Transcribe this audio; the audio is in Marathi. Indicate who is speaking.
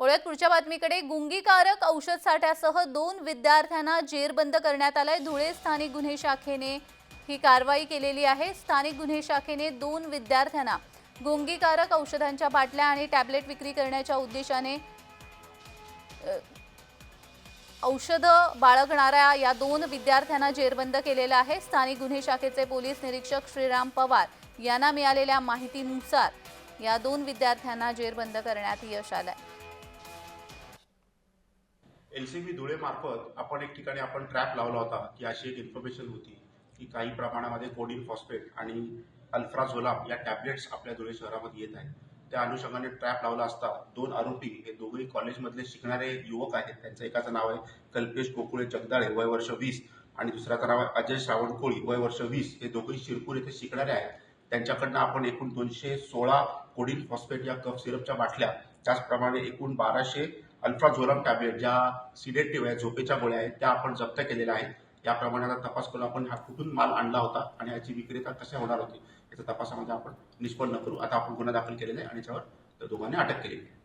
Speaker 1: वळूयात पुढच्या बातमीकडे. गुंगीकारक औषध साठ्यासह दोन विद्यार्थ्यांना जेरबंद करण्यात आलाय धुळे स्थानिक गुन्हे शाखेने. ही कारवाई केलेली आहे. स्थानिक गुन्हे शाखेने दोन विद्यार्थ्यांना गुंगीकारक औषधांच्या बाटल्या आणि टॅबलेट विक्री करण्याच्या उद्देशाने औषधं बाळगणाऱ्या या दोन विद्यार्थ्यांना जेरबंद केलेलं आहे. स्थानिक गुन्हे शाखेचे पोलीस निरीक्षक श्रीराम पवार यांना मिळालेल्या माहितीनुसार या दोन विद्यार्थ्यांना जेरबंद करण्यात यश आलं आहे एल
Speaker 2: एलसीबी धुळे मार्फत आपण एक ठिकाणी आपण ट्रॅप लावला होता की अशी एक इन्फॉर्मेशन होती की काही प्रमाणामध्ये कोडिन फॉस्फेट आणि अल्फ्राझोलाम या टॅबलेट्स आपल्या धुळे शहरामध्ये येत आहेत. त्या अनुषंगाने ट्रॅप लावला असता दोन आरोपी हे दोघेही कॉलेजमधले शिकणारे युवक आहेत. त्यांचं एकाचं नाव आहे कल्पेश गोकुळे जगदाळे वय वर्ष वीस आणि दुसऱ्याचं नाव आहे अजय श्रावण कोळी वय वर्ष वीस. हे दोघेही शिरपूर येथे शिकणारे आहेत. त्यांच्याकडनं आपण एकूण दोनशे सोळा कोडिन फॉस्फेट या कफ सिरपच्या बाटल्या त्याचप्रमाणे एकूण बाराशे अल्ट्राझोलम टॅबलेट ज्या सिडेटिव्ह आहेत झोपेच्या गोळ्या आहेत त्या आपण जप्त केलेल्या आहेत. या प्रमाणाला तपास करून आपण हा कुठून माल आणला होता आणि याची विक्रेता कशा होणार होती याचा तपासामध्ये आपण निष्पन्न करू. आता आपण गुन्हा दाखल केलेला आहे आणि याच्यावर त्या दोघांनी अटक केलेली आहे.